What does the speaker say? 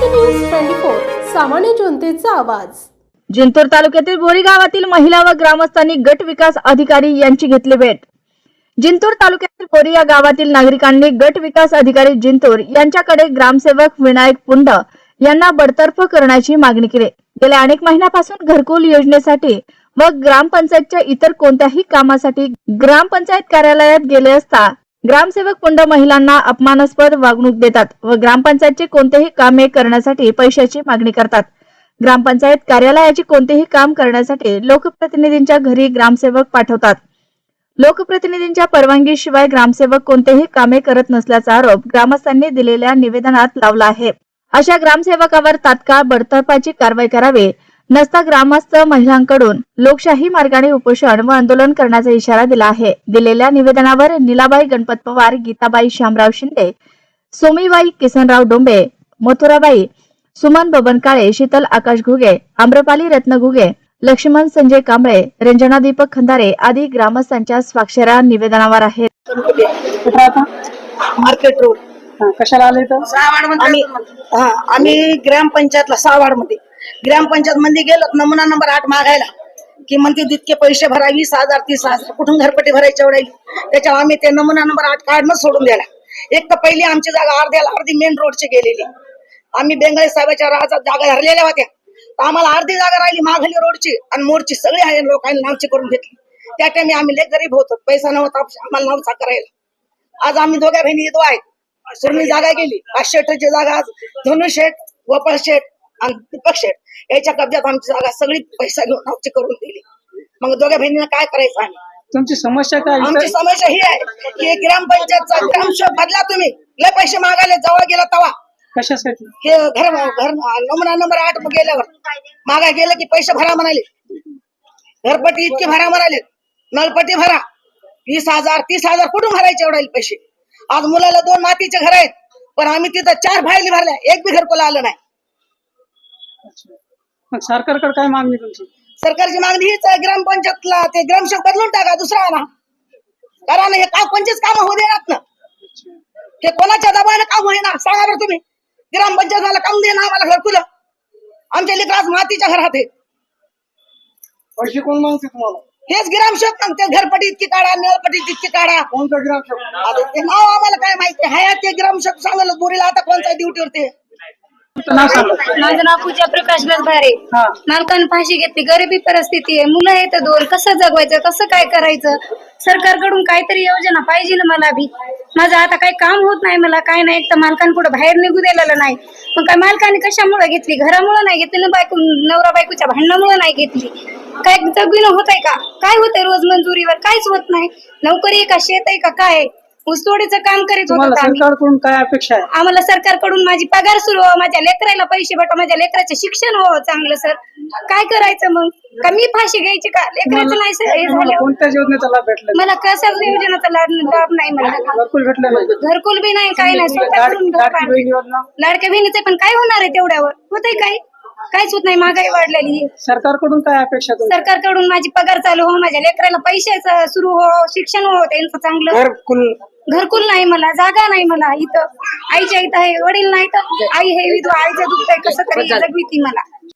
Maharashtra news twenty four सामान्य जनतेचा आवाज. जिंतूर तालुक्यातील बोरी गावातील महिला व ग्रामस्थांनी गट विकास अधिकारी यांची घेतली भेट. जिंतूर तालुक्यातील बोरी या गावातील नागरिकांनी गट विकास अधिकारी जिंतूर यांच्याकडे ग्रामसेवक विनायक पुंड यांना बडतर्फ करण्याची मागणी केली. गेल्या अनेक महिन्यापासून घरकुल योजनेसाठी व ग्रामपंचायतच्या इतर कोणत्याही कामासाठी ग्रामपंचायत कार्यालयात गेले असता ग्रामसेवक पुंड महिलांना अपमानास्पद वागणूक देतात व ग्रामपंचायतचे कोणतेही कामे करण्यासाठी पैशाची मागणी करतात. ग्रामपंचायत कार्यालयाचे कोणतेही काम करण्यासाठी लोकप्रतिनिधींच्या घरी ग्रामसेवक पाठवतात. लोकप्रतिनिधींच्या परवानगीशिवाय ग्रामसेवक कोणतेही कामे करत नसल्याचा आरोप ग्रामस्थांनी दिलेल्या निवेदनात लावला आहे. अशा ग्रामसेवकावर तात्काळ बडतर्फाची कारवाई करावी नसता ग्रामस्थ महिलांकडून लोकशाही मार्गाने उपोषण व आंदोलन करण्याचा इशारा दिला आहे. दिलेल्या निवेदनावर निलाबाई गणपत पवार गीताबाई श्यामराव शिंदे सोमीबाई किसनराव डोंबे मथुराबाई सुमन बबन काळे शीतल आकाश घुगे आम्रपाली रत्न घुगे लक्ष्मण संजय कांबळे रंजना दीपक खंदारे आदी ग्रामस्थांच्या स्वाक्षऱ्या निवेदनावर आहेत. कुठं आता? Market road. कशाला आले तर आम्ही आम्ही ग्रामपंचायतला सहा वार्डमध्ये ग्रामपंचायत मध्ये गेलो नमुना नंबर आठ मागायला. की म्हणते तितके पैसे भरावी सहा हजार तीस हजार कुठून घरपट्टी भरायची एवढ्या त्याच्यावर आम्ही ते नमुना नंबर आठ काढणं सोडून द्यायला एक तर पहिली आमची जागा अर्ध्याला अर्धी मेन रोडची गेलेली. आम्ही बेंगळे साहेबाच्या राजात जागा हरलेल्या होत्या. तर आम्हाला अर्धी जागा राहिली माघाली रोडची आणि मोरची सगळी आहे लोकांनी नावची करून घेतली. त्या टाइमी आम्ही लय गरीब होतो. पैसा नव्हता आम्हाला नावचा करायला. आज आम्ही दोघ्या बहिणी येतो आहेत. सुरमी जागा गेली पाचशे शेटची जागा आज. धनुशेठ गोपाळ शेठ आणि शेठ याच्या कब्जात आमची जागा सगळी पैसा घेऊन नावची करून दिली. मग दोघ्या बहिणींना काय करायचं आम्ही? तुमची समस्या काय आमची समस्या ही आहे की ग्रामपंचायतचा ग्रामसेवक बदला तुम्ही. लय पैसे मागायला जवळ गेला तवा. कशासाठी? हे घर घर नमुना नंबर आठ गेल्यावर. मागा गेलं की पैसे भरा म्हणाले. घरपट्टी इतकी भरा म्हणाले. नळपट्टी भरा. वीस हजार तीस हजार कुठून भरायचे एवढे पैसे? आज मुलाला दोन मातीचे घर आहेत. पण आम्ही तिथं चार फायली भरल्या. एक बी घरकुला आलं नाही. मग सरकारकडे काय मागणी तुमची? सरकारची मागणी हीच आहे ग्रामपंचायतला ते ग्रामसेवक बदलून टाका दुसरा आणा. कारण हे का कोणतेच काम होऊ देणार ना. हे कोणाच्या दबावानं काम होईना सांगा बरं तुम्ही. ग्रामपंचायत मला काम देणार आम्हाला घरकुलं. आमच्या लेकरात मातीच्या घरात आहे पैसे कोण मागते तुम्हाला? हेच ग्रामसेवक सांगते घरपट्टी इतकी काढा नळपट्टी तितकी काढा. कोणतं ग्रामसेवक? आता ते नाव आम्हाला काय माहिती? हाय ते ग्रामसेवक सांगायला बोरीला आता कोणत्या ड्युटीवर ते माझं नाव पूजा प्रकाश भारे हा. मालकानं फाशी घेतली. गरिबी परिस्थिती आहे. मुलं आहेत दोन. कसं जगवायचं? कसं काय करायचं? सरकारकडून काहीतरी योजना पाहिजे ना मला बी. माझं आता काही काम होत नाही मला. काय नाही. एक तर मालकान पुढे बाहेर निघू दिलेलं नाही. मग काय मालकाने कशामुळे घेतली? घरामुळे नाही घेतली ना बायको नवरा बायकोच्या भांडणामुळे नाही घेतली? काय जगविणं होत आहे का? काय होतंय रोज मंजुरीवर? काहीच होत नाही. नोकरी आहे का? शेत आहे का? काय? ऊसतोडीचं काम करीत तुम्हाला होतो आम्ही. सरकारकडून काय अपेक्षा आहे? आम्हाला सरकारकडून माझी पगार सुरू हो माझ्या लेकराला पैसे भेटा माझ्या लेकराचे शिक्षण हो चांगलं सर. काय करायचं मग? का मी फाशी घ्यायची का? लेकराचं नाही सर हे तुम्हाला झालं. कोणत्या योजनेचा लाभ भेटला? मला कशाच योजनाचा लाभ लाभ नाही मला. घरकुल भेटलं नाही. घरकुल बी नाही काय नाही. स्वतःकडून घर लाडकी बहीण योजना? लाडक्या बहिणीचे पण काय होणार आहे तेवढ्यावर? होतंय काय काहीच होत नाही महागाई वाढलेली. सरकारकडून काय अपेक्षा तुमची? सरकारकडून माझी पगार चालू हो माझ्या लेकराला पैशाचं सुरू हो शिक्षण हो त्यांचं चांगलं. घरकुल. घरकुल नाही मला जागा नाही मला इथं. आईच्या इथं आहे वडील नाही तर आई हे विधवा आईचं दुःख आहे कसं तरी जगविती मला.